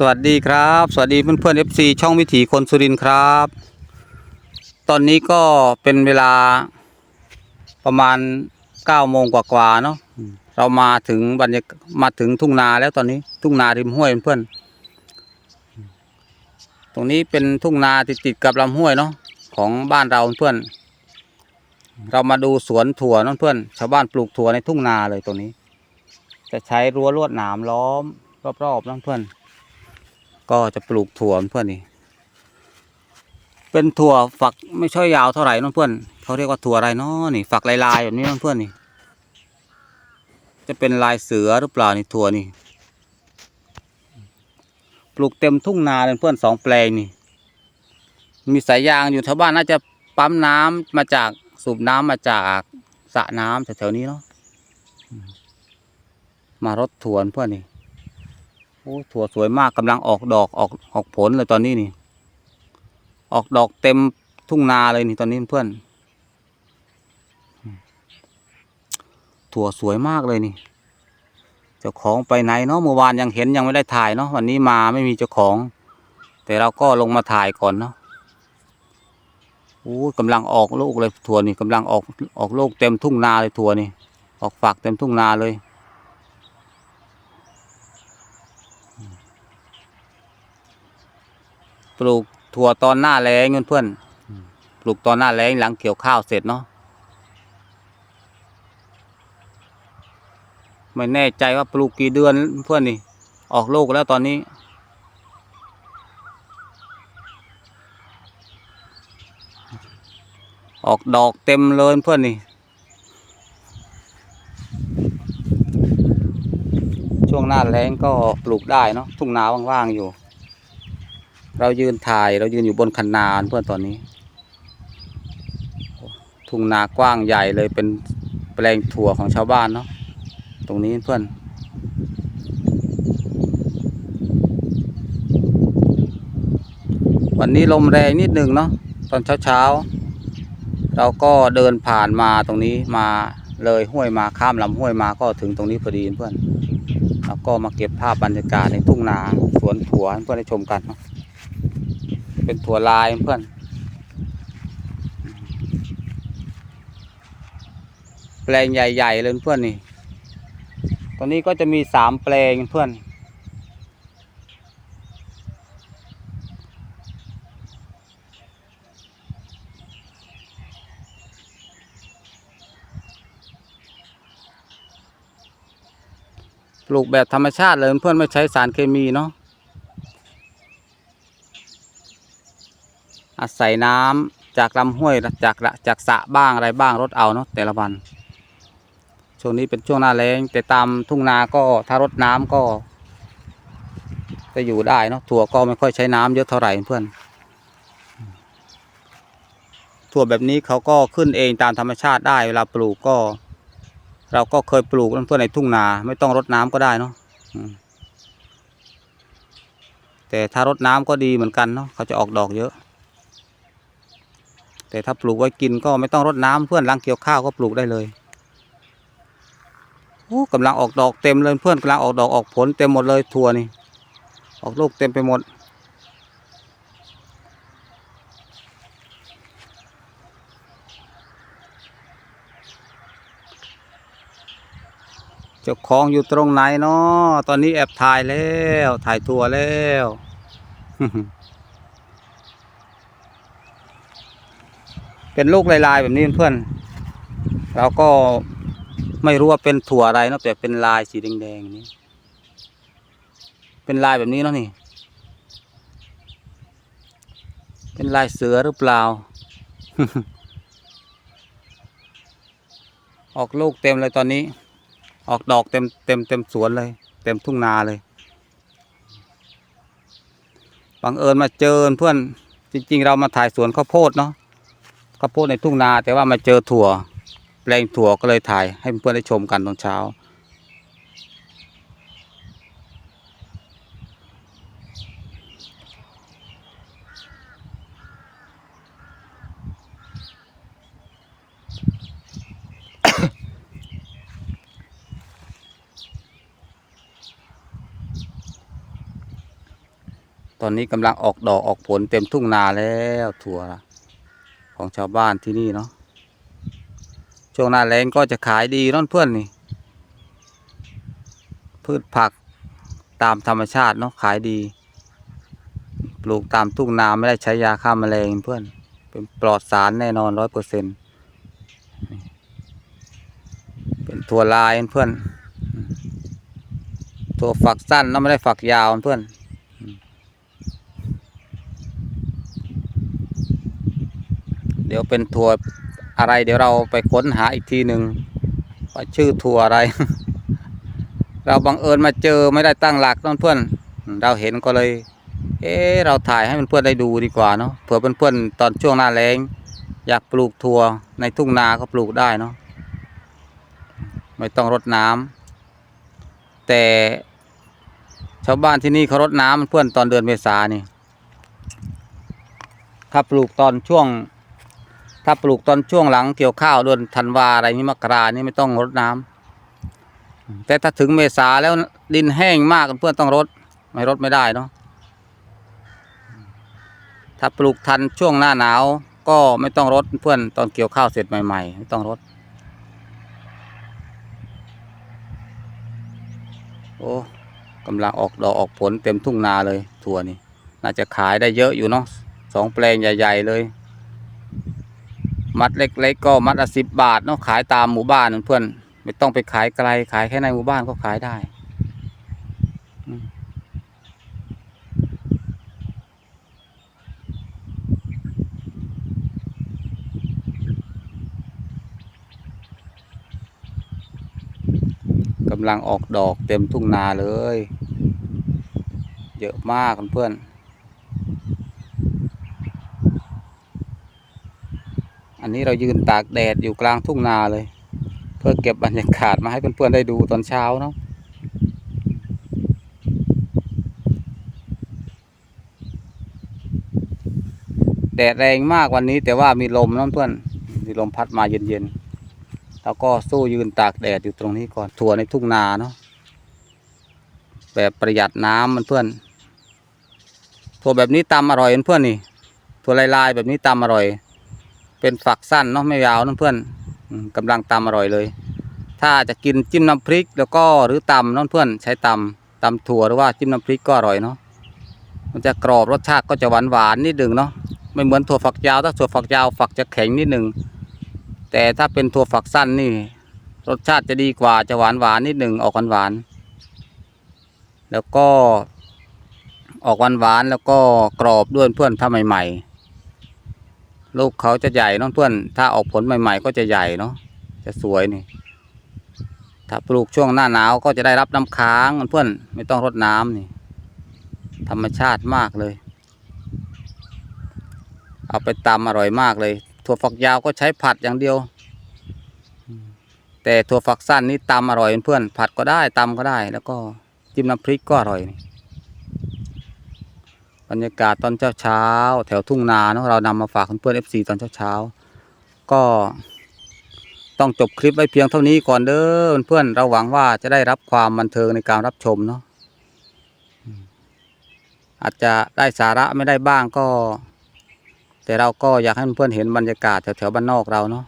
สวัสดีครับ สวัสดีเพื่อนเพื่อนเอฟซช่องวิถีคนสุรินครับ ตอนนี้ก็เป็นเวลาประมาณเก้าโมงกว่าๆเนาะเรามาถึงบรรยากมาถึงทุ่งนาแล้วตอนนี้ทุ่งนาริมห้วยเพื่อน ตรงนี้เป็นทุ่งนาติดติดๆกับลำห้วยเนาะของบ้านเราเพื่อน เรามาดูสวนถั่วนั่นเพื่อน ชาวบ้านปลูกถั่วในทุ่งนาเลยตรงนี้ จะใช้รั้วลวดหนามล้อมรอบๆนั่นเพื่อน ก็จะปลูกถั่วเพื่อนนี่ เป็นถั่วฝักไม่ช่อยยาวเท่าไหร่นั่นเพื่อนเขาเรียกว่าถั่วอะไรเนาะนี่ ฝักลายๆแบบนี้นั่นเพื่อนนี่ จะเป็นลายเสือหรือเปล่านี่ถั่วนี่ ปลูกเต็มทุ่งนาเลยเพื่อนสองแปลงนี่ มีสายยางอยู่แถวบ้านน่าจะปั๊มน้ำมาจากสูบน้ำมาจากสระน้ำแถวๆนี้เนาะมมารถถั่วเพื่อนนี่ โอ้ถั่วสวยมากกำลังออกดอกออกออกผลเลยตอนนี้นี่ ออกดอกเต็มทุ่งนาเลยนี่ตอนนี้เพื่อน ถั่วสวยมากเลยนี่ เจ้าของไปไหนเนาะเมื่อวานยังเห็นยังไม่ได้ถ่ายเนาะวันนี้มาไม่มีเจ้าของ แต่เราก็ลงมาถ่ายก่อนเนาะโอ้กำลังออกลูกเลยถั่วนี่กำลังออกออกลูกเต็มทุ่งนาเลยถั่วนี่ ออกฝักเต็มทุ่งนาเลย ปลูกถั่วตอนหน้าแล้งเพื่อนๆปลูกตอนหน้าแล้งหลังเกี่ยวข้าวเสร็จเนาะไม่แน่ใจว่าปลูกกี่เดือนเพื่อนนี่ออกลูกแล้วตอนนี้ ออกดอกเต็มเลยเพื่อนนี่ช่วงหน้าแล้งก็ปลูกได้เนาะทุ่งนาว่างๆอยู่ เรายืนถ่ายเรายืนอยู่บนคันนาเพื่อนตอนนี้ ทุ่งนากว้างใหญ่เลยเป็นแปลงถั่วของชาวบ้านเนาะตรงนี้เพื่อน วันนี้ลมแรงนิดหนึ่งเนาะตอนเช้าๆเราก็เดินผ่านมาตรงนี้มาเลยห้วยมาข้ามลำห้วยมาก็ถึงตรงนี้พอดีเพื่อนแล้วก็มาเก็บภาพบรรยากาศในทุ่งนาสวนถั่วเพื่อนได้ชมกันเนาะ เป็นถั่วลายเพื่อนแปลงใหญ่ ๆ เลยเพื่อนนี่ตอนนี้ก็จะมีสามแปลงเพื่อน ปลูกแบบธรรมชาติเลยเพื่อนไม่ใช้สารเคมีเนาะ อาศัยน้ำจากลำห้วยจากจากสระบ้างอะไรบ้างรดเอาเนาะแต่ละวัน ช่วงนี้เป็นช่วงหน้าแล้งแต่ตามทุ่งนาก็ถ้ารดน้ำก็จะอยู่ได้เนาะถั่วก็ไม่ค่อยใช้น้ำเยอะเท่าไหร่เพื่อน ถั่วแบบนี้เขาก็ขึ้นเองตามธรรมชาติได้เวลาปลูกก็ เราก็เคยปลูกเพื่อนในทุ่งนาไม่ต้องรดน้ำก็ได้เนาะแต่ถ้ารดน้ำก็ดีเหมือนกันเนาะเขาจะออกดอกเยอะ แต่ถ้าปลูกไว้กินก็ไม่ต้องรดน้ำเพื่อนล้างเกี่ยวข้าวก็ปลูกได้เลยโอ้กำลังออกดอกเต็มเลยเพื่อนกำลังออกดอกออกผลเต็มหมดเลยถั่วนี่ ออกลูกเต็มไปหมด เจ้าของอยู่ตรงไหนเนาะตอนนี้แอบถ่ายแล้ว ถ่ายถั่วแล้ว เป็นลูกลายๆแบบนี้เพื่อนเราก็ไม่รู้ว่าเป็นถั่วอะไรเนาะแต่เป็นลายสีแดงๆนี้ เป็นลายแบบนี้เนาะนี่ เป็นลายเสือหรือเปล่า ออกลูกเต็มเลยตอนนี้ ออกดอกเต็มเต็มเต็มสวนเลย เต็มทุ่งนาเลยบังเอิญมาเจอเพื่อนจริง ๆ เรามาถ่ายสวนข้าวโพดเนาะ ข้าวโพดในทุ่งนาแต่ว่ามาเจอถั่วแปลงถั่วก็เลยถ่ายให้เพื่อนๆได้ชมกันตอนเช้า ตอนนี้กำลังออกดอกออกผลเต็มทุ่งนาแล้วถั่ว ของชาวบ้านที่นี่เนาะช่วงหน้าแรงก็จะขายดีน้องเพื่อนนี่พืชผักตามธรรมชาติเนาะขายดี ปลูกตามทุ่งนาไม่ได้ใช้ยาฆ่าแมลงเพื่อน เป็นปลอดสารแน่นอนร้อยเปอร์เซ็นเป็นถั่วลายเพื่อนถั่วฝักสั้นเนาะไม่ได้ฝักยาวเพื่อน เดี๋ยวเป็นถั่วอะไร เดี๋ยวเราไปค้นหาอีกทีหนึ่งว่าชื่อถั่วอะไร เราบังเอิญมาเจอไม่ได้ตั้งหลักเพื่อนเราเห็นก็เลย เอ๊ะเราถ่ายให้เพื่อนๆได้ดูดีกว่าเนาะเผื่อเพื่อนๆตอนช่วงหน้าแล้ง อยากปลูกถั่วในทุ่งนาก็ปลูกได้เนาะไม่ต้องรดน้ำแต่ชาวบ้านที่นี่เขารดน้ำเพื่อนตอนเดือนเมษานี่ถ้าปลูกตอนช่วง ถ้าปลูกตอนช่วงหลังเกี่ยวข้าวเดือนธันวาอะไรนี้มกรานี่ไม่ต้องรดน้ำแต่ถ้าถึงเมษาแล้วดินแห้งมากเพื่อนต้องรด ไม่รดไม่ได้เนาะถ้าปลูกทันช่วงหน้าหนาว ก็ไม่ต้องรดเพื่อนตอนเกี่ยวข้าวเสร็จใหม่ๆ ไม่ต้องรดโอ้กำลังออกดอกออกผลเต็มทุ่งนาเลยถั่วนี่ น่าจะขายได้เยอะอยู่เนาะสองแปลงใหญ่ ๆ เลย มัดเล็กๆก็มัดละสิบบาทเนาะขายตามหมู่บ้านเพื่อนไม่ต้องไปขายไกลขายแค่ในหมู่บ้านก็ขายได้ กำลังออกดอกเต็มทุ่งนาเลย เยอะมากเพื่อนๆ อันนี้เรายืนตากแดดอยู่กลางทุ่งนาเลย เพื่อเก็บบรรยากาศมาให้เพื่อนๆได้ดูตอนเช้าเนาะแดดแรงมากวันนี้แต่ว่ามีลมนะเพื่อนมีลมพัดมาเย็นๆ แล้วก็สู้ยืนตากแดดอยู่ตรงนี้ก่อนถั่วในทุ่งนาเนาะแบบประหยัดน้ำมันเพื่อนถั่วแบบนี้ตำอร่อยเพื่อนนี่ถั่วลายๆแบบนี้ตำอร่อย เป็นฝักสั้นเนาะไม่ยาวนะเพื่อนอืมกำลังตำอร่อยเลย ถ้าจะกินจิ้มน้ำพริก แล้วก็หรือตำน้องเพื่อนใช้ตำตำถั่วหรือว่าจิ้มน้ำพริกก็อร่อยเนาะมันจะกรอบรสชาติก็จะหวานหวานนิดหนึ่งเนาะไม่เหมือนถั่วฝักยาว ถ้าถั่วฝักยาวฝักจะแข็งนิดหนึ่งแต่ถ้าเป็นถั่วฝักสั้นนี่ รสชาติจะดีกว่าจะหวานหวานนิดหนึ่งออกหวานหวานแล้วก็ออกหวานหวานแล้วก็กรอบด้วยเพื่อนถ้าใหม่ ๆ ลูกเขาจะใหญ่น้องเพื่อนถ้าออกผลใหม่ ๆ ก็จะใหญ่เนาะจะสวยนี่ ถ้าปลูกช่วงหน้าหนาวก็จะได้รับน้ำค้างเพื่อนไม่ต้องรดน้ำนี่ ธรรมชาติมากเลย เอาไปตำอร่อยมากเลย ถั่วฝักยาวก็ใช้ผัดอย่างเดียว แต่ถั่วฝักสั้นนี่ตำอร่อยเพื่อนผัดก็ได้ตำก็ได้ แล้วก็จิ้มน้ำพริกก็อร่อยนี่ บรรยากาศตอนเช้าเช้าๆแถวทุ่งนาเนาะเรานำมาฝากเพื่อนเอฟซีตอนเช้าเช้าๆก็ต้องจบคลิปไว้เพียงเท่านี้ก่อนเด้อเพื่อนเราหวังว่าจะได้รับความบันเทิงในการรับชมเนาะอาจจะได้สาระไม่ได้บ้างก็ แต่เราก็อยากให้เพื่อนเห็นบรรยากาศแถวๆบ้านนอกเราเนาะ